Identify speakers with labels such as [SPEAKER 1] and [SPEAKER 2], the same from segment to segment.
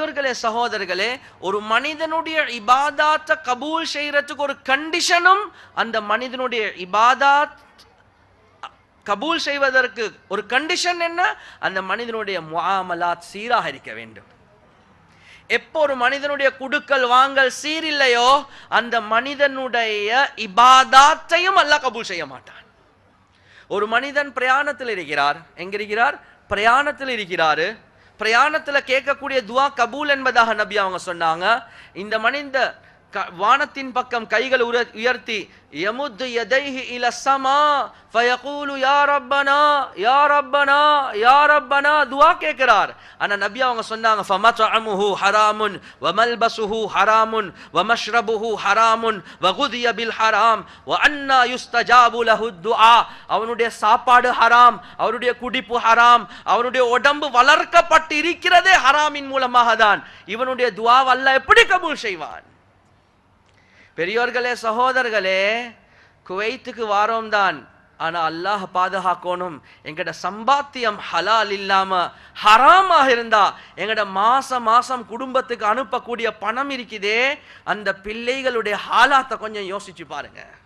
[SPEAKER 1] பெரியோர்களே சகோதரர்களே ஒரு மனிதனுடைய இபாதாத்தை கபூல் செய்யறதுக்கு ஒரு கண்டிஷனும் அந்த மனிதனுடைய இபாதாத் கபூல் செய்வதற்கு ஒரு கண்டிஷன் என்ன? அந்த மனிதனுடைய முகாமலாத் சீராக இருக்க வேண்டும். எப்போ ஒரு மனிதனுடைய குடுக்கல் வாங்கல் சீரில்லையோ அந்த மனிதனுடைய இபாதாத்தையும் அல்லாஹ் கபூல் செய்ய மாட்டான். ஒரு மனிதன் பிரயாணத்தில் இருக்கிறார். எங்கிருக்கிறார் பிரயாணத்தில் இருக்கிறாரு. பிரயாணத்துல கேட்கக்கூடிய துவா கபூல் என்பதாக நபி அவங்க சொன்னாங்க. இந்த மனித வானத்தின் பக்கம் கைகள் உர- உயர்த்தி யமுத்து யதைஹி இல ஃபயகூலு யா ரப்பனா யா ரப்பனா யா ரப்பனா துவா கேட்கிறார். ஆனால் நபி அவங்க சொன்னாங்க ஃபமத்அமுஹு ஹராமுன் வமல்பசுஹு ஹராமுன் வமஷ்ரபுஹு ஹராமுன் வகுதிய பில் ஹராம் வ அன்னா யுஸ்தஜாபு லஹு துஆ. அவனுடைய சாப்பாடு ஹராம் அவருடைய குடிப்பு ஹராம் அவனுடைய உடம்பு வளர்க்கப்பட்டு இருக்கிறதே ஹராமின் மூலமாக தான். இவனுடைய துவா வல்ல எப்படி கபூல் செய்வான்? பெரியோர்களே சகோதரர்களே குவைத்துக்கு வாரோம் தான் ஆனால் அல்லாஹ் பாதுகாக்கணும். எங்கட சம்பாத்தியம் ஹலால் இல்லாமல் ஹராமாக இருந்தா எங்கட மாசம் மாசம் குடும்பத்துக்கு அனுப்பக்கூடிய பணம் இருக்குதே அந்த பிள்ளைகளுடைய ஹாலாத்தை கொஞ்சம் யோசிச்சு பாருங்கள்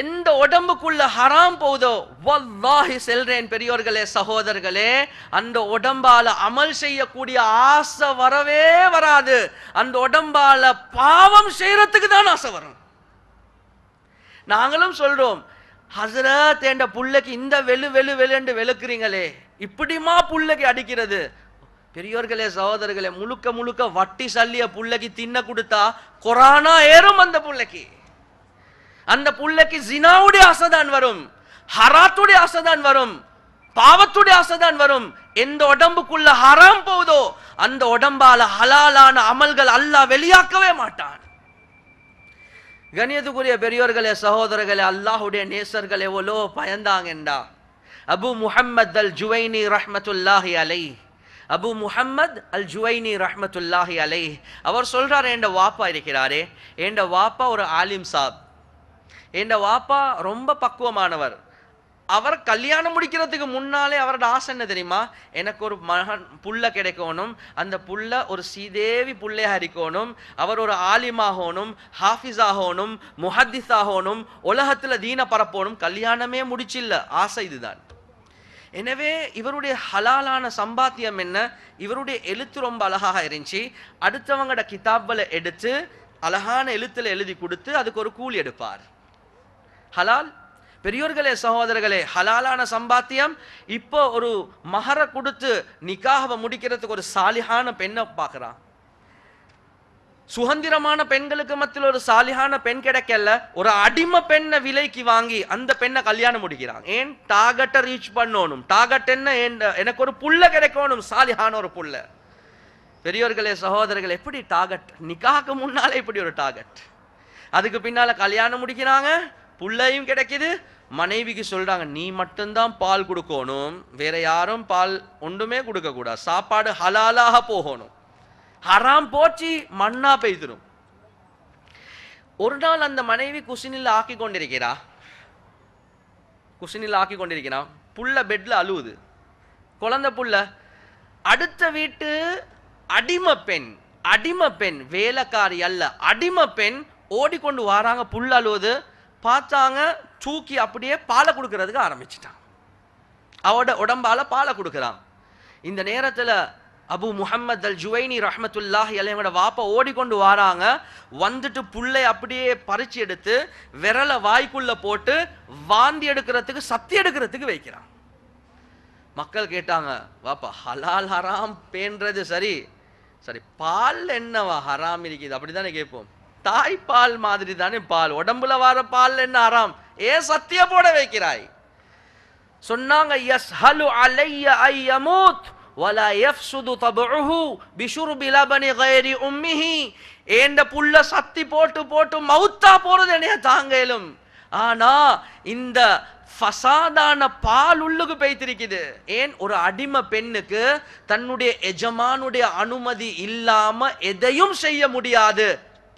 [SPEAKER 1] எந்த உடம்புக்குள்ள ஹராம் போகுதோ வல்லாஹி செல்றேன் பெரியோர்களே சகோதரர்களே அந்த உடம்பால அமல் செய்யக்கூடிய ஆசை வரவே வராது. அந்த உடம்பால பாவம் செய்யறதுக்கு தான் ஆசை வரும். நாங்களும் சொல்றோம் ஹசரத் என்ற புள்ளைக்கு இந்த வெளு வெளு வெளுண்டு வெளுக்குறீங்களே இப்படிமா புள்ளைக்கு அடிக்கிறது? பெரியோர்களே சகோதரர்களே முழுக்க முழுக்க வட்டி சல்லிய புள்ளைக்கு தின்ன கொடுத்தா கொரானா ஏறும் அந்த புள்ளைக்கு. அந்த புள்ளைக்கு ஜினாவுடைய ஆசைதான் வரும் ஹராத்துடைய ஆசைதான் வரும் பாவத்துடைய ஆசைதான் வரும். எந்த உடம்புக்குள்ள ஹராம் போகுதோ அந்த உடம்பால ஹலாலான அமல்கள் அல்லாஹ் வெளியாக்கவே மாட்டான். கணியத்துக்குரிய பெரியோர்களே சகோதரர்களே அல்லாஹுடைய நேசர்கள் எவ்வளோ பயந்தாங்கண்டா. அபு முஹம்மத் அல் ஜுவைனி ரஹ்மத்துல்லாஹி அலை அபு முஹம்மத் அல் ஜுவைனி ரஹ்மத்துல்லாஹி அலை அவர் சொல்றாரு என்ற வாப்பா இருக்கிறாரே? என்ற வாப்பா ஒரு ஆலிம் சாப். என்ற வாப்பா ரொம்ப பக்குவமானவர். அவர் கல்யாணம் முடிக்கிறதுக்கு முன்னாலே அவரோட ஆசை என்ன தெரியுமா? எனக்கு ஒரு மகன் புள்ள கிடைக்கணும். அந்த புள்ள ஒரு சீதேவி புள்ளையாக இருக்கணும். அவர் ஒரு ஆலிமாகணும் ஹாஃபிஸ் ஆகணும் முஹத்திஸ் ஆகணும் உலகத்தில் தீன பரப்பணும். கல்யாணமே முடிச்சில்ல. ஆசை இதுதான். எனவே இவருடைய ஹலாலான சம்பாத்தியம் என்ன? இவருடைய எழுத்து ரொம்ப அழகாக இருந்துச்சு. அடுத்தவங்களோட கிதாப்பில் எடுத்து அழகான எழுத்தில் எழுதி கொடுத்து அதுக்கு ஒரு கூலி எடுப்பார். ஹலால். பெரியோர்களே சகோதரர்களே ஹலாலான சம்பாத்தியம். இப்போ ஒரு மகர கொடுத்து நிக்காகவை முடிக்கிறதுக்கு ஒரு சாலிஹான பெண்ணை பார்க்குறான். சுதந்திரமான பெண்களுக்கு மத்தியில் ஒரு சாலிஹான பெண் கிடைக்கல. ஒரு அடிமை பெண்ணை விலைக்கு வாங்கி அந்த பெண்ணை கல்யாணம் முடிக்கிறான். ஏன்? டாகட்டை ரீச் பண்ணணும். டாகட் என்ன? எனக்கு ஒரு புள்ள கிடைக்கணும். சாலிஹான ஒரு புள்ள. பெரியோர்களே சகோதரர்கள் எப்படி டாகட் நிக்காக்கு முன்னாலே இப்படி ஒரு டாகட் அதுக்கு பின்னால் கல்யாணம் முடிக்கிறாங்க. பிள்ளையும் கிடைக்குது மனைவிக்கு சொல்றாங்க நீ மட்டும்தான் பால் கொடுக்கணும். வேற யாரும் பால் ஒன்றுமே கொடுக்கக்கூடாது. சாப்பாடு ஹலாலாக போகணும். ஹராம் போச்சு மண்ணா பெய்திடும் ஒரு நாள் அந்த மனைவி குசினில் ஆக்கி கொண்டிருக்கிறா. குசினில் ஆக்கி கொண்டிருக்கிறா. புள்ள பெட்ல அழுவுது. குழந்தை புள்ள அடுத்த வீட்டு அடிமை பெண் அடிமை பெண் வேலைக்காரி அல்ல அடிமை பெண் ஓடிக்கொண்டு வராங்க. புல் அழுவுது. பார்த்தாங்க தூக்கி அப்படியே பாலை கொடுக்கறதுக்கு ஆரம்பிச்சிட்டான். அவட உடம்பால பாலை கொடுக்குறான். இந்த நேரத்தில் அபு முஹம்மத் அல் ஜுவைனி ரஹமத்துல்லாஹ் அலையோட வாப்பை ஓடிக்கொண்டு வராங்க. வந்துட்டு புள்ளை அப்படியே பறிச்சு எடுத்து விரலை வாய்க்குள்ள போட்டு வாந்தி எடுக்கிறதுக்கு சத்தி எடுக்கிறதுக்கு வைக்கிறான். மக்கள் கேட்டாங்க வாப்பா ஹலால் ஹராம் பேன்றது சரி. சரி பால் என்னவா ஹராம் இருக்குது? அப்படிதானே கேட்போம். தாய்ப்பால் மாதிரி தானே பால். உடம்புல வர பால் என்ன ஆறாம் ஏன் சத்திய போட வைக்கிறாய். சொன்னாங்க யஸ்ஹலு அலைய ஐயமூத் வலா யஃப்சுது தபுஹு பிஷுர்பி லபனி கைரி உம்மிஹி. ஏண்ட புள்ள சத்தி போட்டு போட்டு மவுத்தா போறது என்னைய தாங்கலும். ஆனா இந்த ஃபசாதான பால் உள்ளுக்கு பெய்திருக்குது ஏன்? ஒரு அடிமை பெண்ணுக்கு தன்னுடைய எஜமானுடைய அனுமதி இல்லாம எதையும் செய்ய முடியாது.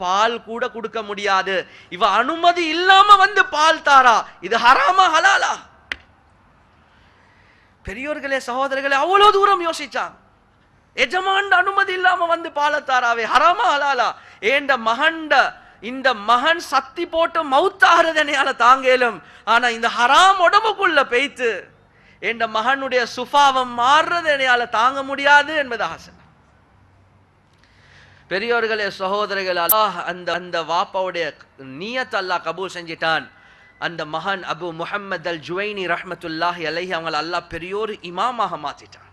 [SPEAKER 1] பால் கூட கொடுக்க முடியாது. இவ அனுமதி இல்லாம வந்து பால் தாரா. இது ஹராமா ஹலாலா? பெரியோர்களே சகோதரர்களே அவ்வளவு தூரம் யோசிச்சான். எஜமாண்ட அனுமதி இல்லாம வந்து பாலத்தாராவே ஹராமா ஹலாலா? ஏண்ட மகண்ட இந்த மகன் சத்தி போட்டு மவுத்தாகிறதனையால தாங்கேலும். ஆனா இந்த ஹராம் உடம்புக்குள்ள பெய்த்து என்ற மகனுடைய சுபாவம் மாறுறதனையால தாங்க முடியாது என்பது ஆசை பெரியோர்களே சகோதரர்கள் அல்லாஹ் அந்த அந்த வாப்பாவுடைய நீயத் அல்லாஹ் கபூல் செஞ்சிட்டான். அந்த மகன் அபு முஹம்மது அல் ஜுவைனி ரஹமத்துல்லாஹி அலைஹி அவங்கள அல்லாஹ் பெரியோர் இமாமாக மாற்றிட்டான்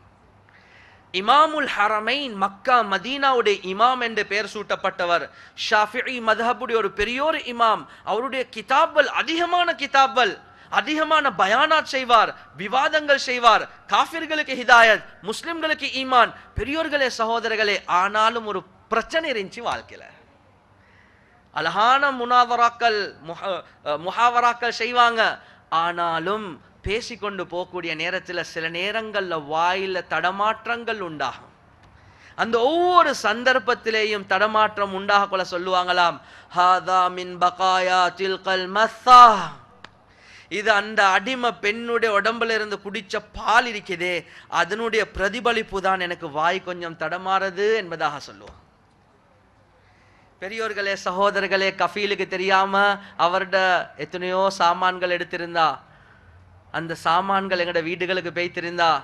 [SPEAKER 1] இமாமுல் ஹரமைன் மக்கா மதீனாவுடைய இமாம் என்று பெயர் சூட்டப்பட்டவர். ஷாஃபி மதஹபுடைய ஒரு பெரியோர் இமாம். அவருடைய கிதாபல் அதிகமான கிதாபல் அதிகமான பயானாத் செய்வார் விவாதங்கள் செய்வார். காஃபிர்களுக்கு ஹிதாயத் முஸ்லிம்களுக்கு ஈமான். பெரியோர்களே சகோதரர்களே ஆனாலும் ஒரு பிரச்சனை இருந்துச்சு வாழ்க்கையில். அழகான முனாவராக்கள் முஹ- முகாவராக்கள் முஹாவராக்கள் செய்வாங்க. ஆனாலும் பேசிக்கொண்டு போகக்கூடிய நேரத்தில் சில நேரங்களில் வாயில் தடமாற்றங்கள் உண்டாகும். அந்த ஒவ்வொரு சந்தர்ப்பத்திலேயும் தடமாற்றம் உண்டாக கொள்ள சொல்லுவாங்களாம். ஹாதா மின் பகாயா தில்கல் மஸ்ஸா இது அந்த அடிமை பெண்ணுடைய உடம்புல இருந்து குடிச்ச பால் இருக்குதே அதனுடைய பிரதிபலிப்பு தான் எனக்கு வாய் கொஞ்சம் தடமாறது என்பதாக சொல்லுவோம். பெரியோர்களே சகோதரர்களே கஃபீலுக்கு தெரியாமல் அவர்ட எத்தனையோ சாமான்கள் எடுத்திருந்தா. அந்த சாமான்கள் எங்களோட வீடுகளுக்கு பெய்த்திருந்தா.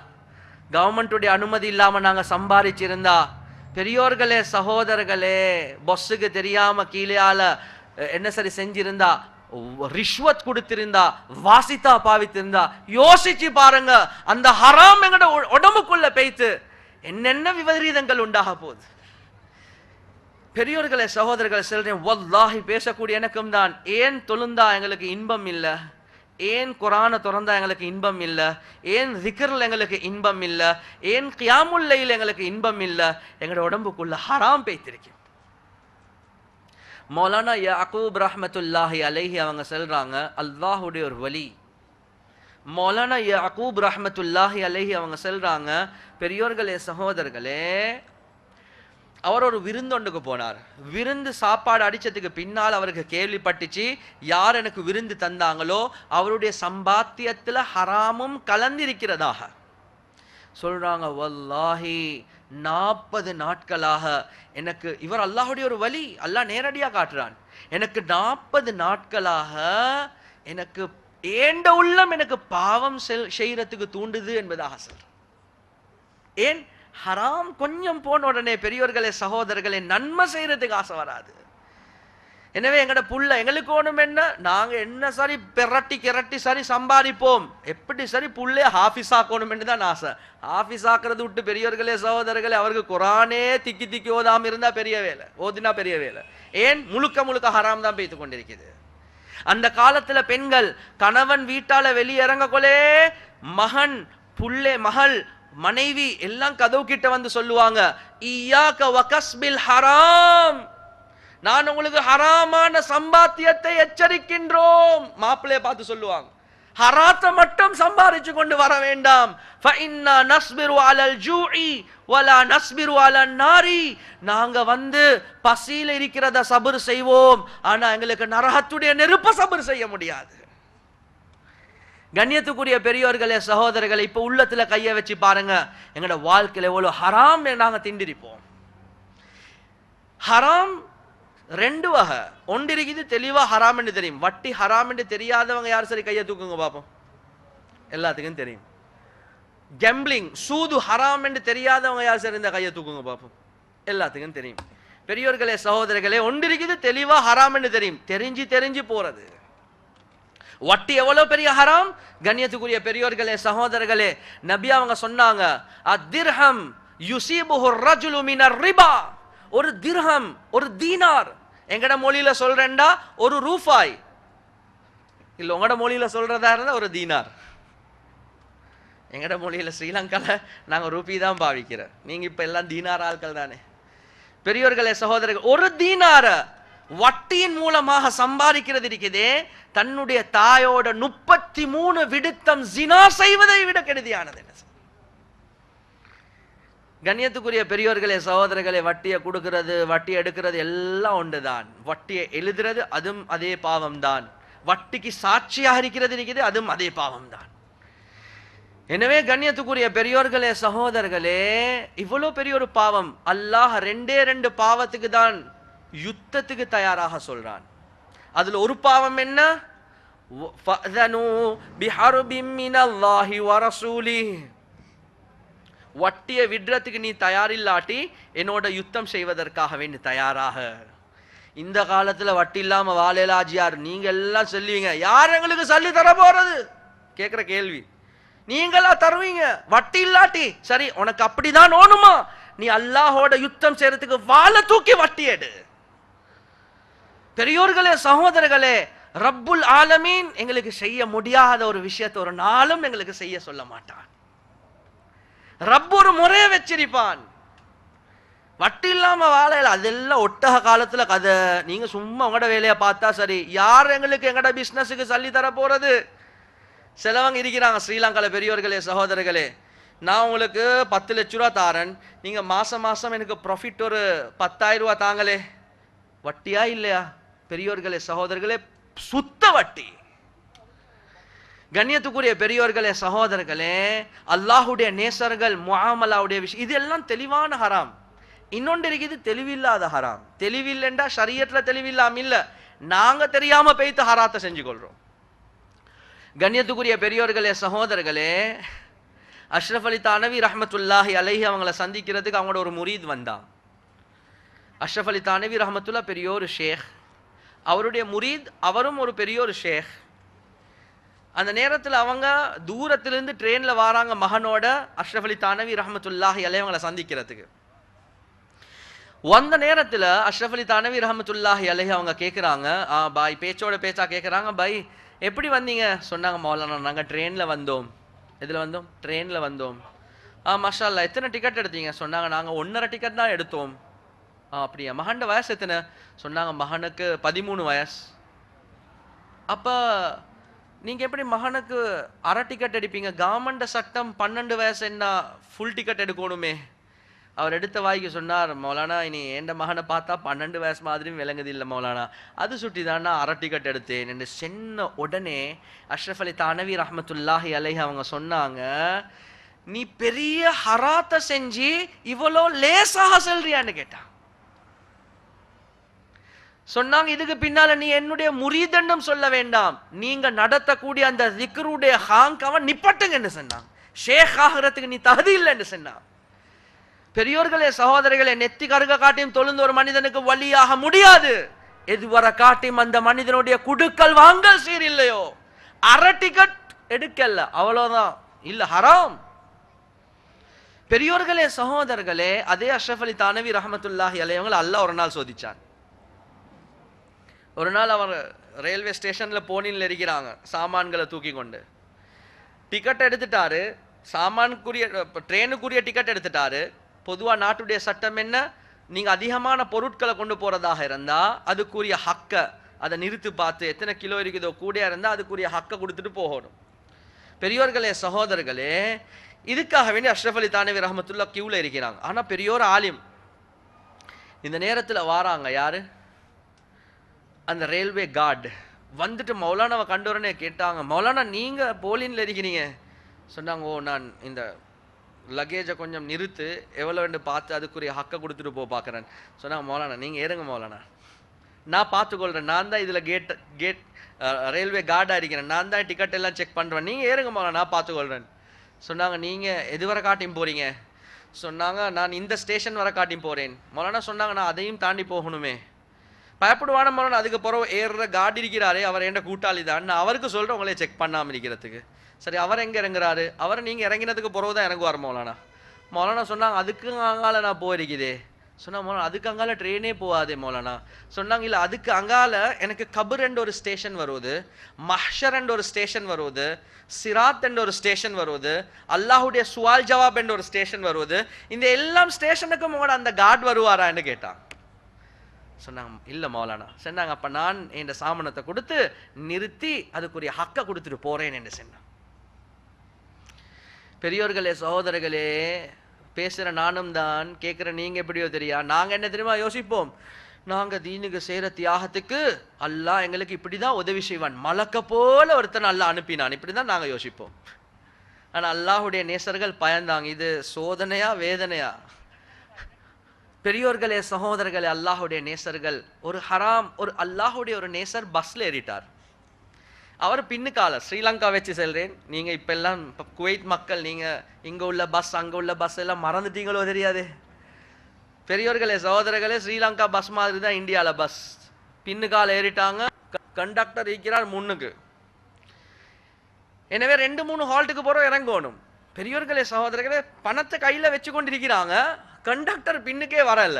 [SPEAKER 1] கவர்மெண்ட்டுடைய அனுமதி இல்லாமல் நாங்கள் சம்பாதிச்சிருந்தா பெரியோர்களே சகோதரர்களே பொஸ்ஸுக்கு தெரியாமல் கீழேயால் என்ன சரி செஞ்சிருந்தா? ரிஷ்வத் கொடுத்திருந்தா வாசித்தா பாவித்திருந்தா. யோசிச்சு பாருங்க அந்த ஹராம் எங்களோட உ- உடம்புக்குள்ள பெய்த்து என்னென்ன விபரீதங்கள் உண்டாக போகுது? பெரியோர்களே சகோதரர்களை சொல்றேன் வல்லாஹி பேசக்கூடிய எனக்கும் தான். ஏன் தொழுந்தா எங்களுக்கு இன்பம் இல்லை? ஏன் குரானை திறந்தா எங்களுக்கு இன்பம் இல்லை? ஏன் zikர்ல எங்களுக்கு இன்பம் இல்லை? ஏன் கியாமுல்லையில் எங்களுக்கு இன்பம் இல்லை? எங்களோட உடம்புக்குள்ள ஹராம் பேய்த்திருக்கு. மௌலானா யாக்கூப் ரஹ்மத்துல்லாஹி அலைஹி அவங்க சொல்கிறாங்க அல்லாஹ்வுடைய ஒரு வழி மௌலானா யாக்கூப் ரஹ்மத்துல்லாஹி அலைஹி அவங்க சொல்கிறாங்க பெரியோர்களே சகோதரர்களே அவர் ஒரு விருந்தொண்டுக்கு போனார். விருந்து சாப்பாடு அடிச்சதுக்கு பின்னால் அவருக்கு கேள்விப்பட்டுச்சு யார் எனக்கு விருந்து தந்தாங்களோ அவருடைய சம்பாத்தியத்தில் ஹராமும் கலந்திருக்கிறதாக. சொல்றாங்க வல்லாஹி நாற்பது நாட்களாக எனக்கு இவர் அல்லாஹுடைய ஒரு வழி அல்லாஹ் நேரடியாக காட்டுறான். எனக்கு நாற்பது நாட்களாக எனக்கு ஏண்ட உள்ளம் எனக்கு பாவம் செல் செய்யறதுக்கு தூண்டுது என்பதாக சார் ஏன்? ஹராம் கொஞ்சம் போன உடனே பெரியோர்களே சகோதரர்களே நன்மை செய்யறதுக்கு ஆசை வராது. எனவே எங்கட புள்ள எங்களுக்கு ஒண்ணும் என்ன? நாங்க என்ன சரி பெரட்டி கிரட்டி சரி சம்பாதிப்போம். எப்படி சரி புள்ளே ஹாஃபிஸ் ஆக்கணும் தான் ஆசை. ஹாஃபிஸ் ஆக்குறது விட்டு பெரியவர்களே சகோதரர்களே அவருக்கு குரானே திக்கி திக்கி ஓதாம இருந்தா பெரிய வேலை. ஓதினா பெரிய வேலை. ஏன்? முழுக்க முழுக்க ஹராம் தான் பெய்து கொண்டிருக்குது. அந்த காலத்துல பெண்கள் கணவன் வீட்டால வெளியிறங்கக்கொலே மகன் புள்ளே மகள் மனைவி எல்லாம் கதவு கிட்ட வந்து சொல்லுவாங்க ஈயாக்க வகஸ்பில் ஹராம். நான் உங்களுக்கு ஹராமான சம்பாத்தியத்தை எச்சரிக்கின்றோம். மாப்பிள்ளைய பார்த்து சொல்லுவாங்க ஹராத்தை மட்டும் சம்பாரிச்சு கொண்டு வர வேண்டாம். நாங்க வந்து பசியில இருக்கிறத சபர் செய்வோம். ஆனா எங்களுக்கு நரகத்துடைய நெருப்ப சபர் செய்ய முடியாது. கண்ணியத்துக்குரிய பெரியோர்களே சகோதரர்களே இப்போ உள்ளத்தில் கையை வச்சு பாருங்க. எங்களோட வாழ்க்கையில் எவ்வளோ ஹராம் நாங்கள் திண்டிருப்போம். ஹராம் ரெண்டு வகை. ஒன்று இருக்குது ஹராம் என்று தெரியும். வட்டி ஹராம் என்று தெரியாதவங்க யார் சரி கையை தூக்குங்க பார்ப்போம் எல்லாத்துக்கும் தெரியும். கெம்பிளிங் சூது ஹராம் என்று தெரியாதவங்க யார் சரி இந்த கையை தூக்குங்க பார்ப்போம் எல்லாத்துக்கும் தெரியும். பெரியோர்களே சகோதரர்களே ஒன்று இருக்குது தெளிவாக ஹராம் என்று தெரியும். தெரிஞ்சு தெரிஞ்சு போகிறது வட்டி எவ்வளவு பெரிய ஹராம்? கண்ணியத்துக்குரிய பெரியோர்களே சகோதரர்களே நபி அவங்க சொன்னாங்க அத்திர்ஹம் யுசீபுஹு ரஜுலு மினர் ரிபா. ஒரு திர்ஹம் ஒரு தீனார். எங்கட மொழியில சொல்றேன்டா ஒரு ரூபாய். இல்ல உங்களோட மொழியில சொல்றதா இருந்தா ஒரு தீனார். எங்கட மொழியில ஸ்ரீலங்கால நாங்க ரூபி தான் பாவிக்கிறோம். நீங்க இப்ப எல்லாம் தீனார் ஆட்கள் தானே. பெரியோர்களே சகோதரர்கள் ஒரு தீனார வட்டியின் மூலமாக சம்பாதிக்கிறது இருக்குதே. தன்னுடைய தாயோட முப்பத்தி மூணு விடுத்தம் ஜினா செய்வதை விட கெடுதியானது என்ன கண்ணியத்துக்குரிய பெரியோர்களே சகோதரர்களே வட்டியை கொடுக்கறது வட்டி எடுக்கிறது எல்லாம் ஒன்றுதான். வட்டியை எழுதுறது அதுவும் அதே பாவம் தான் வட்டிக்கு சாட்சியாக இருக்கிறது இருக்குது அதுவும் அதே பாவம் தான் எனவே கண்ணியத்துக்குரிய பெரியோர்களே சகோதரர்களே இவ்வளோ பெரிய ஒரு பாவம். அல்லாஹ் ரெண்டே ரெண்டு பாவத்துக்கு தான் யுத்தத்துக்கு தயாராக சொல்றான். அதுல ஒரு பாவம் என்ன? வட்டிய விடுறதுக்கு நீ தயாரில்லாட்டி என்னோட யுத்தம் செய்வதற்காக வேண்டி தயாராக. இந்த காலத்துல வட்டி இல்லாம வாழலாஜியார் நீங்க எல்லாம் சொல்லுவீங்க. யார் எங்களுக்கு சொல்லி தர போறது? கேட்குற கேள்வி. நீங்களா தருவீங்க. வட்டி இல்லாட்டி. சரி உனக்கு அப்படிதான் ஓணுமா? நீ அல்லாஹோட யுத்தம் செய்யறதுக்கு வாழை தூக்கி வட்டி எடு. பெரியோர்களே சகோதரர்களே ரப்புல் ஆலமீன் எங்களுக்கு செய்ய முடியாத ஒரு விஷயத்தை ஒரு நாளும் எங்களுக்கு செய்ய சொல்ல மாட்டான். ரப் ஒரு முறைய வச்சிருப்பான். வட்டி இல்லாம வாழையில அதெல்லாம் ஒட்டக காலத்துல கதை. நீங்க சும்மா உங்களோட வேலையை பார்த்தா சரி. யார் எங்களுக்கு எங்கட பிசினஸுக்கு சொல்லி தர போறது? சிலவங்க இருக்கிறாங்க ஸ்ரீலங்கால பெரியோர்களே சகோதரர்களே. நான் உங்களுக்கு பத்து லட்ச ரூபா தாரன். நீங்கள் மாதம் மாதம் எனக்கு ப்ராஃபிட் ஒரு பத்தாயிரம் ரூபா தாங்களே. வட்டியா இல்லையா? பெரியோர்களே சகோதரர்களே சுத்த வட்டி. கண்ணியத்துக்குரிய பெரியோர்களே சகோதரர்களே அல்லாஹுடைய நேசர்கள் முகாமலாவுடைய விஷயம் இதெல்லாம் தெளிவான ஹராம். இன்னொன்று இருக்குது தெளிவில்லாத ஹராம். தெளிவில்லைண்டா சரியத்தில் தெளிவில்லாம இல்ல. நாங்க தெரியாம பெய்த்து ஹராத்தை செஞ்சு கொள்றோம் கண்ணியத்துக்குரிய பெரியோர்களே சகோதரர்களே அஷ்ரஃப் அலி தானவி ரஹமத்துல்லாஹி அலஹி அவங்கள சந்திக்கிறதுக்கு அவங்களோட ஒரு முரீத் வந்தான். அஷ்ரஃப் அலி தானவி ரஹமத்துல்லா பெரியோரு ஷேக். அவருடைய முரீத் அவரும் ஒரு பெரிய ஒரு ஷேக். அந்த நேரத்தில் அவங்க தூரத்திலிருந்து ட்ரெயினில் வராங்க மகனோட அஷ்ரஃப் அலி தானவி ரஹமத்துல்லாஹி அலைவங்களை சந்திக்கிறதுக்கு. வந்த நேரத்தில் அஷ்ரஃப் அலி தானவி ரஹமத்துல்லாஹி அலைஹி அவங்க கேட்குறாங்க ஆ பாய். பேச்சோட பேச்சா கேட்குறாங்க பாய் எப்படி வந்தீங்க? சொன்னாங்க மௌலானா நாங்கள் ட்ரெயினில் வந்தோம். இதில் வந்தோம்? ட்ரெயினில் வந்தோம். ஆ மஷா அல்லாஹ் எத்தனை டிக்கெட் எடுத்தீங்க? சொன்னாங்க நாங்கள் ஒன்றரை டிக்கெட் தான் எடுத்தோம். அப்படியா. மகன்ட வயசு எத்தனை? சொன்னாங்க மகனுக்கு பதிமூணு வயசு. அப்போ நீங்கள் எப்படி மகனுக்கு அரை டிக்கெட் எடுப்பீங்க? கவர்மெண்ட் சட்டம் பன்னெண்டு வயசு என்ன ஃபுல் டிக்கெட் எடுக்கணுமே? அவர் எடுத்த வாய்க்கு சொன்னார் மௌலானா இனி எந்த மகனை பார்த்தா பன்னெண்டு வயசு மாதிரியும் விளங்குது இல்லை மௌலானா. அது சுட்டி தான் நான் அரை டிக்கெட் எடுத்தேன். என்று சென்ன உடனே அஷ்ரஃப் அலி தானவி ரஹமத்துல்லாஹி அலைஹி அவங்க சொன்னாங்க நீ பெரிய ஹராத்தை செஞ்சு இவ்வளோ லேசாக சொல்றியான்னு கேட்டான். சொன்னாங்க இதுக்கு பின்னால நீ என்னுடைய முறிதண்டம் சொல்ல வேண்டாம். நீங்க நடத்தக்கூடிய அந்த திக்ருடைய நிப்பட்டுங்க நிப்பட்டுங்கன்னு சொன்னாங்க. ஷேக் ஆகிறதுக்கு நீ தகுதி இல்லைன்னு சொன்னான் பெரியோர்களே சகோதரர்களே நெத்தி கருக காட்டியும் தொழுந்து ஒரு மனிதனுக்கு வழியாக முடியாது. எதுவரை காட்டியும் அந்த மனிதனுடைய குடுக்கல் வாங்கல் சீர் இல்லையோ அரை டிக்கெட் எடுக்கல அவ்வளவுதான். இல்ல ஹராம். பெரியோர்களே சகோதரர்களே அதே அஷ்ரஃப் அலி தானவி ரஹமத்துல்லாஹி அலையவங்களை அல்லாஹ் ஒரு நாள் சோதிச்சான். ஒரு நாள் அவர் ரயில்வே ஸ்டேஷனில் போனியில் இருக்கிறாங்க சாமான்களை தூக்கி கொண்டு டிக்கெட் எடுத்துட்டாரு. சாமானுக்குரிய ட்ரெயினுக்குரிய டிக்கெட் எடுத்துட்டாரு. பொதுவாக நாட்டுடைய சட்டம் என்ன? நீங்கள் அதிகமான பொருட்களை கொண்டு போகிறதாக இருந்தால் அதுக்குரிய ஹக்கை அதை நிறுத்து பார்த்து எத்தனை கிலோ இருக்குதோ கூடயா இருந்தால் அதுக்குரிய ஹக்கை கொடுத்துட்டு போகணும். பெரியோர்களே சகோதரர்களே இதுக்காக வேண்டி அஷ்ரஃப் அலி தானவி ரஹமத்துல்லா கியூவில் இருக்கிறாங்க. ஆனால் பெரியோர் ஆலிம். இந்த நேரத்தில் வாராங்க யாரு? அந்த ரயில்வே கார்டு வந்துட்டு மௌலானாவை கண்டோரனே கேட்டாங்க மௌலானா நீங்கள் போலின்ல இருக்கிறீங்க சொன்னாங்க ஓ நான் இந்த லக்கேஜை கொஞ்சம் நிறுத்து எவ்வளோ வேண்டு பார்த்து அதுக்குரிய ஹக்கை கொடுத்துட்டு போ பார்க்குறேன். சொன்னாங்க மௌலானா நீங்கள் ஏறுங்க மௌலானா. நான் பார்த்துக்கொள்கிறேன் நான் தான் இதில் கேட் கேட் ரயில்வே கார்டாக இருக்கிறேன். நான் தான் டிக்கெட் எல்லாம் செக் பண்ணுறேன் நீங்கள் ஏறுங்க மௌலானா நான் பார்த்துக்கொள்கிறேன் சொன்னாங்க நீங்கள் எது வரை காட்டியும் போகிறீங்க சொன்னாங்க நான் இந்த ஸ்டேஷன் வர காட்டியும் போகிறேன் மௌலானா சொன்னாங்க நான் அதையும் தாண்டி போகணுமே. பயப்படுவான மரணம் அதுக்கு பிறகு ஏறுற காட் இருக்கிறாரே அவர் என்ன கூட்டாளி தான். நான் அவருக்கு சொல்கிறேன் உங்களே செக் பண்ணாமல் இருக்கிறதுக்கு. சரி அவர் எங்கே இறங்குறாரு? அவர் நீங்கள் இறங்கினதுக்கு பிறகு தான் இறங்குவார் மௌலானா. மௌலானா சொன்னாங்க அதுக்கு அங்கால நான் போயிருக்குதே சொன்னா மௌலானா அதுக்கு அங்கால ட்ரெயினே போகாதே மௌலானா. சொன்னாங்க இல்லை அதுக்கு அங்கால எனக்கு கபர் என்ற ஒரு ஸ்டேஷன் வருவது மஹ்ஷர் என்ற ஒரு ஸ்டேஷன் வருவது சிராத் என்ற ஒரு ஸ்டேஷன் வருவது அல்லாஹுடைய சுவால் ஜவாப் என்ற ஒரு ஸ்டேஷன் வருவது இந்த எல்லாம் ஸ்டேஷனுக்கும் உங்களோட அந்த காட் வருவாரான்னு கேட்டான். சொன்னாங்க இல்லை மௌலானா. சொன்னாங்க அப்போ நான் என் சாமனத்தை கொடுத்து நிறுத்தி அதுக்குரிய ஹக்கை கொடுத்துட்டு போகிறேன் என்று சொன்னான்? பெரியோர்களே சகோதரர்களே பேசுகிற நானும் தான் கேட்குற நீங்கள் எப்படியோ தெரியா? நாங்கள் என்ன தெரியுமா யோசிப்போம்? நாங்கள் தீனுக்கு செய்கிற தியாகத்துக்கு அல்லாஹ் எங்களுக்கு இப்படி தான் உதவி செய்வான். மலக்க போல ஒருத்தன் நல்லா அனுப்பினான். இப்படி தான் நாங்கள் யோசிப்போம். ஆனால் அல்லாஹுடைய நேசர்கள் பயந்தாங்க. இது சோதனையா வேதனையா? பெரியோர்களே சகோதரர்களே அல்லாஹுடைய நேசர்கள். ஒரு ஹராம் ஒரு அல்லாஹுடைய ஒரு நேசர் பஸ்ல ஏறிட்டார். அவர் பின்னுக்கால ஸ்ரீலங்கா வச்சு செல்றேன். நீங்க இப்ப எல்லாம் குவைத் மக்கள் நீங்க இங்க உள்ள பஸ் அங்க உள்ள பஸ் எல்லாம் மறந்துட்டீங்களோ தெரியாது. பெரியோர்களே சகோதரர்களே ஸ்ரீலங்கா பஸ் மாதிரி தான் இந்தியாவில் பஸ். பின்னுக்கால ஏறிட்டாங்க. கண்டக்டர் இருக்கிறார் முன்னுக்கு. எனவே ரெண்டு மூணு ஹால்ட்டுக்கு போகிறோம் இறங்கணும். பெரியோர்களே சகோதரர்களே பணத்தை கையில் வச்சு கொண்டிருக்கிறாங்க கண்டக்டர் பின்னுக்கே வரல.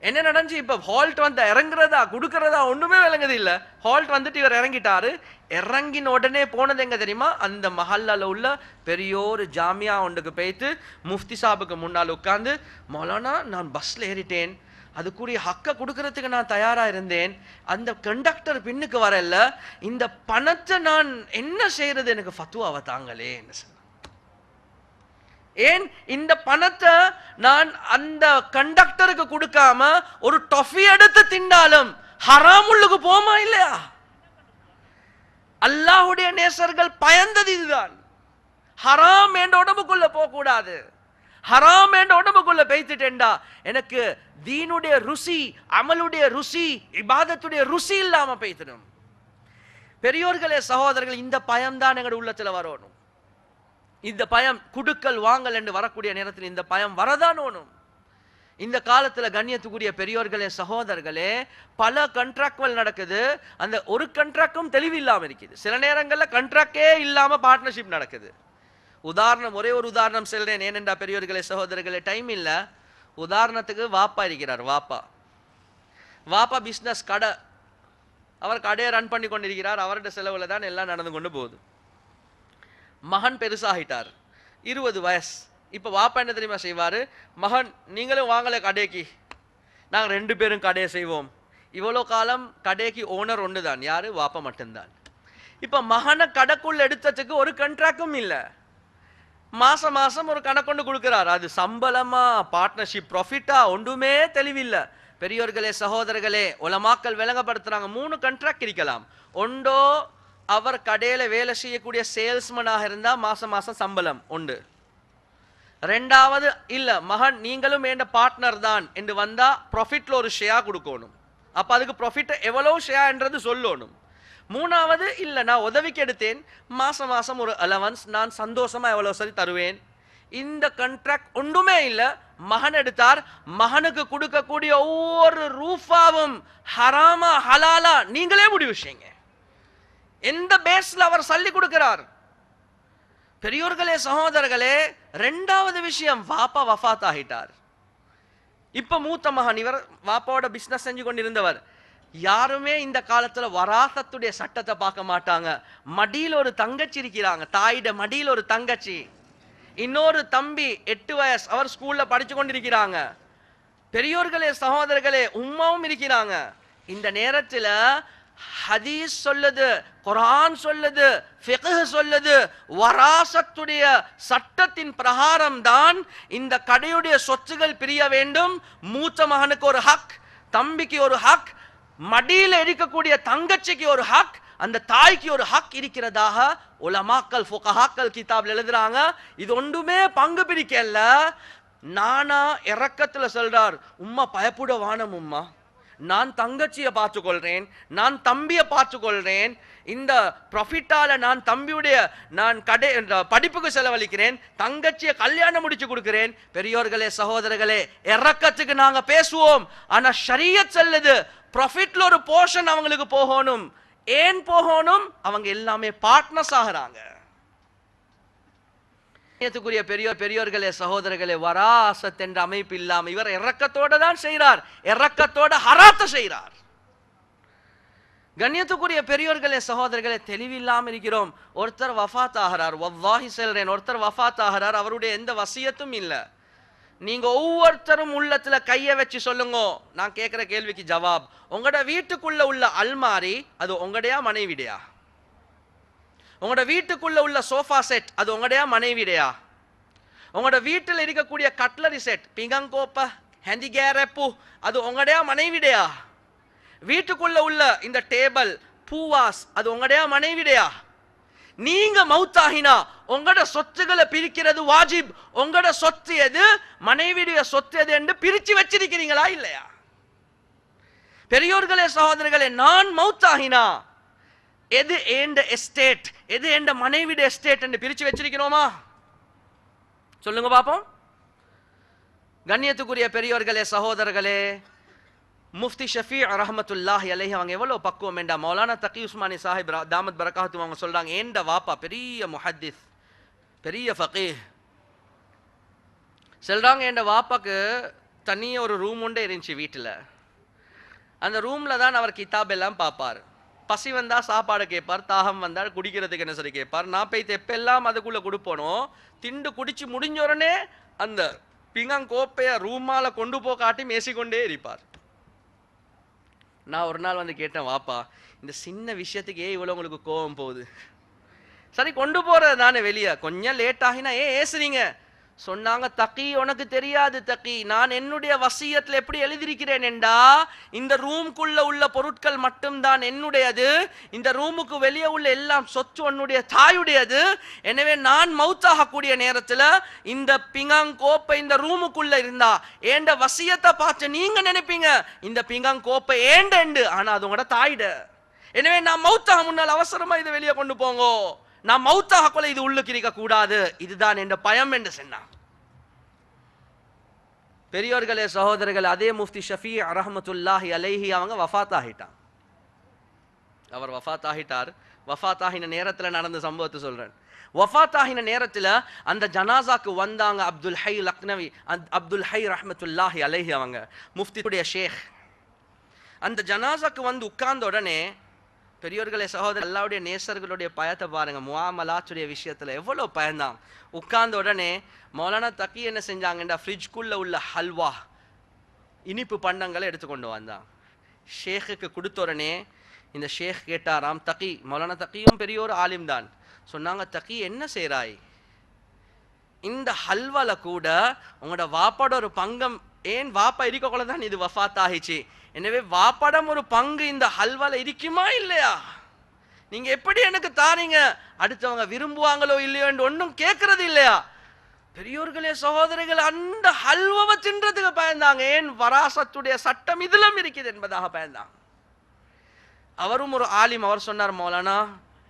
[SPEAKER 1] என்ன நடந்துச்சு? இப்போ ஹால்ட் வந்து இறங்குறதா கொடுக்கறதா ஒன்றுமே விளங்குது இல்லை. ஹால்ட் வந்துட்டு இவர் இறங்கிட்டாரு. இறங்கின உடனே போனது எங்கே தெரியுமா? அந்த மஹல்லால உள்ள பெரியோர் ஜாமியா ஒன்றுக்கு போய்த்து முஃப்தி சாபுக்கு முன்னால் உட்காந்து மொலானா நான் பஸ்ஸில் ஏறிட்டேன். அதுக்குரிய ஹக்கை கொடுக்கறதுக்கு நான் தயாராக இருந்தேன். அந்த கண்டக்டர் பின்னுக்கு வரல. இந்த பணத்தை நான் என்ன செய்யறது? எனக்கு ஃபத்துவாவை தாங்களே என்ன ஏன் இந்த பணத்தை நான் அந்த கண்டக்டருக்கு கொடுக்காம ஒரு டொஃபி எடுத்து திண்டாலும் ஹராமுள்ளுக்கு போமா இல்லையா? அல்லாஹ்வுடைய நேசர்கள் பயந்தது இதுதான். ஹராம் என்ற உடம்புக்குள்ள போக கூடாது ஹராம் என்ற உடம்புக்குள்ள பேய்த்துட்டேன்டா. எனக்கு தீனுடைய ருசி அமலுடைய ருசி இபாதத்துடைய ருசி இல்லாம பேய்த்திடும் பெரியோர்களே சகோதரர்கள் இந்த பயம்தான் எங்களுடைய உள்ளத்துல வரணும். இந்த பயம் குடுக்கல் வாங்கல் என்று வரக்கூடிய நேரத்தில் இந்த பயம் வரதான் ஓணும். இந்த காலத்தில் கண்ணியத்துக்குரிய பெரியோர்களே சகோதரர்களே பல கண்ட்ராக்ட்கள் நடக்குது. அந்த ஒரு கண்ட்ராக்டும் இல்லாமல் இருக்குது. சில நேரங்களில் கண்ட்ராக்டே இல்லாமல் பார்ட்னர்ஷிப் நடக்குது. உதாரணம் ஒரே ஒரு உதாரணம் சொல்கிறேன் ஏனென்றா பெரியோர்களே சகோதரர்களே டைம் இல்லை. உதாரணத்துக்கு வாப்பா இருக்கிறார் வாப்பா. வாப்பா பிஸ்னஸ் கடை. அவர் கடையை ரன் பண்ணி கொண்டிருக்கிறார் அவருடைய செலவில் தான் எல்லாம் நடந்து கொண்டு போகுது. மகன் பெருசாகிட்டார். இருபது வயசு. இப்போ வாப்பா என்ன தெரியுமா செய்வார்? மகன் நீங்களும் வாங்கலை கடைக்கு. நாங்கள் ரெண்டு பேரும் கடையை செய்வோம். இவ்வளோ காலம் கடைக்கு ஓனர் ஒன்று தான் யார்? வாப்பா மட்டும்தான். இப்போ மகனை கடைக்குள்ள எடுத்ததுக்கு ஒரு கண்ட்ராக்டும் இல்லை. மாதம் மாதம் ஒரு கணக்கொண்டு கொடுக்குறாரு. அது சம்பளமா பார்ட்னர்ஷிப் ப்ராஃபிட்டா ஒன்றுமே தெளிவில்லை. பெரியோர்களே சகோதரர்களே உலமாக்கல் விளங்கப்படுத்துகிறாங்க மூணு கண்ட்ராக்ட் இருக்கலாம். ஒன்றோ அவர் கடையில் வேலை செய்யக்கூடிய சேல்ஸ்மனாக இருந்தால் மாதம் மாதம் சம்பளம் உண்டு. ரெண்டாவது இல்லை மகன் நீங்களும் வேண்ட பார்ட்னர் தான் என்று வந்தால் ப்ராஃபிட்டில் ஒரு ஷேர் கொடுக்கணும். அப்போ அதுக்கு ப்ராஃபிட் எவ்வளோ ஷேர்ன்றது சொல்லணும். மூணாவது இல்லை நான் உதவிக்கு எடுத்தேன். மாதம் மாதம் ஒரு அலவன்ஸ் நான் சந்தோஷமாக எவ்வளோ சரி தருவேன். இந்த கண்ட்ராக்ட் ஒன்றுமே இல்லை. மகன் எடுத்தார். மகனுக்கு கொடுக்கக்கூடிய ஒவ்வொரு ரூஃபாவும் ஹராமா ஹலாலா நீங்களே முடிவு செய்யுங்க. எந்த பேஸ்ல அவர் சொல்லி கொடுக்கிறார்? பெரியோர்களே சகோதரர்களே ரெண்டாவது விஷயம் வாப்பா வஃத் ஆகிட்டார் இப்ப மூத்த மகன் இவர் வாப்பாவோட பிசினஸ் செஞ்சு கொண்டிருந்தவர். யாருமே இந்த காலத்துல வராசத்துடைய சட்டத்தை பார்க்க மாட்டாங்க. மடியில் ஒரு தங்கச்சி இருக்கிறாங்க. தாயிட மடியில் ஒரு தங்கச்சி. இன்னொரு தம்பி எட்டு வயசு அவர் ஸ்கூல்ல படிச்சு கொண்டிருக்கிறாங்க. பெரியோர்களே சகோதரர்களே உம்மாவும் இருக்கிறாங்க. இந்த நேரத்தில் ஹதீஸ் சொல்லுது குரான் சொல்லுது ஃபிக்ஹ் சொல்லுது வராசத்துடைய சட்டத்தின் பிரகாரம் தான் இந்த கடையுடைய சொத்துகள் பிரிய வேண்டும். மூத்த மகனுக்கு ஒரு ஹக் தம்பிக்கு ஒரு ஹக் மடியில இருக்கக்கூடிய தங்கச்சிக்கு ஒரு ஹக் அந்த தாய்க்கு ஒரு ஹக் இருக்கிறதாக உலமாக்கல் ஃபுகஹாக்கள் கிதாப்ல எழுதுறாங்க. இது ஒன்றுமே பங்கு பிரிக்கல நானா இறக்கத்தில் சொல்றார் உம்மா பயப்புட வானம் உம்மா. நான் தங்கச்சியை பார்த்துக்கொள்கிறேன் நான் தம்பியை பார்த்துக்கொள்கிறேன் இந்த ப்ரொஃபிட்டால் நான் தம்பியுடைய நான் கடை படிப்புக்கு செலவழிக்கிறேன் தங்கச்சியை கல்யாணம் முடிச்சு கொடுக்கிறேன். பெரியோர்களே சகோதரர்களே இறக்கத்துக்கு நாங்கள் பேசுவோம். ஆனால் ஷரியத் செல்லுது ப்ரொஃபிட்டில் ஒரு போர்ஷன் அவங்களுக்கு போகணும். ஏன் போகணும்? அவங்க எல்லாமே பார்ட்னர்ஸ் ஆகிறாங்க. கண்ணியத்துக்குரிய பெரியோர் பெரியோர்களே சகோதரர்களே வராசத் என்ற அமைப்பு இல்லாமல் இவர் இறக்கத்தோட தான் செய்கிறார் இறக்கத்தோட ஹராத்த செய்கிறார் கண்ணியத்துக்குரிய பெரியோர்களே சகோதரர்களே தெளிவில்லாம இருக்கிறோம். ஒருத்தர் வஃத் ஆகிறார் வல்லாஹி செல்றேன். ஒருத்தர் வஃத் ஆகிறார் அவருடைய எந்த வசியத்தும் இல்ல. நீங்க ஒவ்வொருத்தரும் உள்ளத்துல கைய வச்சு சொல்லுங்க. நான் கேட்கிற கேள்விக்கு ஜவாப். உங்களோட வீட்டுக்குள்ள உள்ள அல்மாரி அது உங்களுடைய மனைவிடையா? உங்களோட வீட்டுக்குள்ள உள்ள சோஃபா செட் அது உங்களுடைய மனைவிடையா உங்களோட வீட்டில் இருக்கக்கூடிய கட்லரி செட் பிங்கங்கோப்ப ஹெந்திகேரப்பு அது உங்களுடைய மனைவிடையா வீட்டுக்குள்ள உள்ள இந்த டேபிள் பூவாஸ் அது உங்களுடைய மனைவிடையா நீங்க மவுத்தாகினா உங்களோட சொத்துக்களை பிரிக்கிறது வாஜிப். உங்களோட சொத்து எது? மனைவியுடைய சொத்து எது என்று பிரிச்சு வச்சிருக்கிறீங்களா இல்லையா? பெரியோர்களே சகோதரர்களே நான் மவுத்தாகினா எது ஏண்ட எஸ்டேட் எது ஏண்ட மனைவிட எஸ்டேட் என்று பிரித்து வச்சிருக்கிறோமா? சொல்லுங்க பார்ப்போம் கண்ணியத்துக்குரிய பெரியோர்களே சகோதரர்களே முஃப்தி ஷஃபி ரஹமத்துல்லாஹி அலைஹி அவங்க எவ்வளோ பக்குவம் வேண்டாம் மௌலானா தக்கி உஸ்மானி சாஹிப் ரா- தாமத் பரகாத்து அவங்க சொல்கிறாங்க ஏண்ட வாப்பா? பெரிய முஹத்திஸ் பெரிய ஃபகீ. சொல்றாங்க என் வாப்பாக்கு தனியாக ஒரு ரூம் உண்டே இருந்துச்சு வீட்டில். அந்த ரூமில் தான் அவர் கிதாப் எல்லாம் பார்ப்பார் பசி வந்தால் சாப்பாடு கேட்பார் தாகம் வந்தால் குடிக்கிறதுக்கு என்ன சரி கேட்பார் நான் போய் எப்பெல்லாம் அதுக்குள்ளே கொடுப்போனோ? திண்டு குடிச்சு முடிஞ்ச உடனே அந்த பிங்கங்கோப்பையை ரூமால கொண்டு போ காட்டி மேசிக்கொண்டே இருப்பார். நான் ஒரு நாள் வந்து கேட்டேன் வாப்பா இந்த சின்ன விஷயத்துக்கு ஏன் இவ்வளோ உங்களுக்கு கோபம் போகுது. சரி கொண்டு போகிறது தானே வெளியே. கொஞ்சம் லேட் ஆகினா ஏன் ஏசுறீங்க? சொன்னாங்க தக்கி உனக்கு தெரியாது தக்கி நான் என்னுடைய வசியத்தில் எப்படி எழுதியிருக்கிறேன் என்றா இந்த ரூம்குள்ள உள்ள பொருட்கள் மட்டும்தான் என்னுடையது. இந்த ரூமுக்கு வெளியே உள்ள எல்லாம் சொத்து உன்னுடைய தாயுடையது. எனவே நான் மவுத்தாகக்கூடிய நேரத்தில் இந்த பிங்காங் கோப்பை இந்த ரூமுக்குள்ள இருந்தா ஏண்ட வசியத்தை பார்த்து நீங்க நினைப்பீங்க இந்த பிங்காங் கோப்பை ஏண்டண்டு ஆனால் அது உங்களோட தாயிட. எனவே நான் மௌத்தாக முன்னால் அவசரமா இதை வெளியே கொண்டு போங்கோ. நான் மௌத்தாக கொலை இது உள்ளுக்கு இருக்க கூடாது. இதுதான் என்ற பயம் என்று சொன்னான் பெரியோர்களே சகோதரர்கள் அதே முஃப்தி ஷஃபி ரஹமத்துல்லாஹி அலைஹி அவங்க வஃபாத் ஆகிட்டான் அவர் வஃத் ஆகிட்டார் வஃத் ஆகின நேரத்தில் நடந்த சம்பவத்தை சொல்றேன். வஃத் ஆகின நேரத்தில் அந்த ஜனாசாக்கு வந்தாங்க அப்துல் ஹை லக்னவி அப்துல் ஹை ரஹமத்துல்லாஹி அலைஹி அவங்க முஃப்தியுடைய ஷேக். அந்த ஜனாசாக்கு வந்து உட்கார்ந்த உடனே பெரியோர்களே சகோதரர் எல்லாருடைய நேசர்களுடைய பயத்தை பாருங்க. முஆமலாத்துடைய விஷயத்துல எவ்வளவு பயந்தான். உட்கார்ந்த உடனே மௌலானா தக்கி என்ன செஞ்சாங்கண்டா? ஃப்ரிட்ஜ்குள்ள உள்ள ஹல்வா இனிப்பு பண்டங்களை எடுத்து கொண்டு வந்தான். ஷேக்குக்கு கொடுத்த உடனே இந்த ஷேக் கேட்டாராம் தக்கி மௌலானா தக்கியும் பெரிய ஒரு ஆலிம் தான் சொன்னாங்க தக்கி என்ன செய்கிறாய் இந்த ஹல்வால கூட உங்களோட வாப்பாட ஒரு பங்கம் ஏன் வாப்பா இருக்கக்குள்ள தான் இது வஃத் ஆகிச்சு எனவே வாப்படம் ஒரு பங்கு இந்த ஹல்வால இருக்குமா இல்லையா? நீங்க எப்படி எனக்கு தாரீங்க? அடுத்தவங்க விரும்புவாங்களோ இல்லையோ என்று ஒன்றும் கேட்கறது இல்லையா? பெரியோர்களே சகோதரிகள் அந்த ஹல்வாவை தின்றதுக்கு பயந்தாங்க. ஏன்? வராசத்துடைய சட்டம் இதிலும் இருக்குது என்பதாக பயந்தாங்க அவரும் ஒரு ஆலிம். அவர் சொன்னார் மௌலானா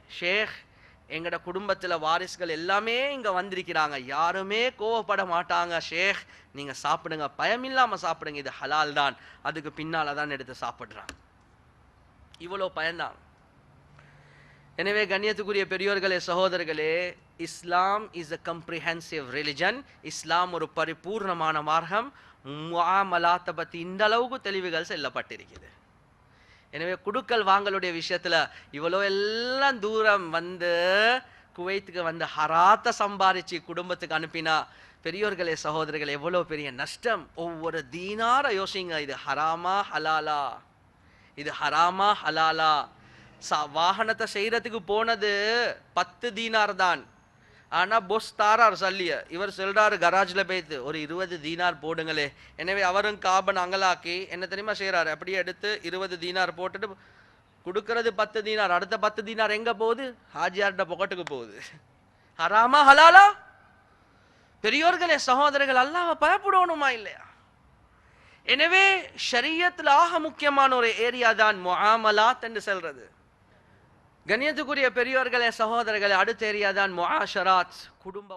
[SPEAKER 1] ஷேக் எங்கட குடும்பத்தில் வாரிசுகள் எல்லாமே இங்கே வந்திருக்கிறாங்க. யாருமே கோவப்பட மாட்டாங்க ஷேக். நீங்கள் சாப்பிடுங்க. பயம் இல்லாமல் சாப்பிடுங்க. இது ஹலால் தான். அதுக்கு பின்னால் தான் எடுத்து சாப்பிட்றாங்க. இவ்வளோ பயந்தான். எனவே கண்ணியத்துக்குரிய பெரியோர்களே சகோதரர்களே Islam is a comprehensive religion Islam ஒரு பரிபூர்ணமான மார்க்கம். முஆமலாத்தை பற்றி இந்த அளவுக்கு தெளிவுகள் செல்லப்பட்டிருக்குது எனவே குடுக்கல் வாங்கலுடைய விஷயத்துல இவ்வளோ எல்லாம் தூரம் வந்து குவைத்துக்கு வந்து ஹராத்த சம்பாரிச்சு குடும்பத்துக்கு அனுப்பினா பெரியோர்களே சகோதரிகள் எவ்வளோ பெரிய நஷ்டம்? ஒவ்வொரு தீனார யோசிங்க. இது ஹராமா ஹலாலா? இது ஹராமா ஹலாலா? சா வாகனத்தை செய்கிறதுக்கு போனது பத்து தீனார் தான். ஆனால் பொஸ் தாரார் சல்லிய. இவர் சொல்றாரு கராஜ்ல போய்த்து ஒரு இருபது தீனார் போடுங்களே. எனவே அவரும் காபன் அங்கலாக்கி என்ன தெரியுமா செய்கிறாரு அப்படியே எடுத்து இருபது தீனார் போட்டுட்டு கொடுக்கறது பத்து தீனார் அடுத்த பத்து தீனார் எங்கே போகுது? ஹாஜியார்ட பொக்கட்டுக்கு போகுது. ஹராமா ஹலாலா? பெரியோர்களே சகோதரர்கள் அல்லாம பயப்படணுமா இல்லையா? எனவே ஷரியத்தில் ஆக முக்கியமான ஒரு ஏரியா தான் முகாமலாத் என்று செல்றது. கண்ணியத்துக்குரிய பெரியோர்களே சகோதரர்களே அடுத்த ஏரியா தான் மொஹாஷராத் குடும்ப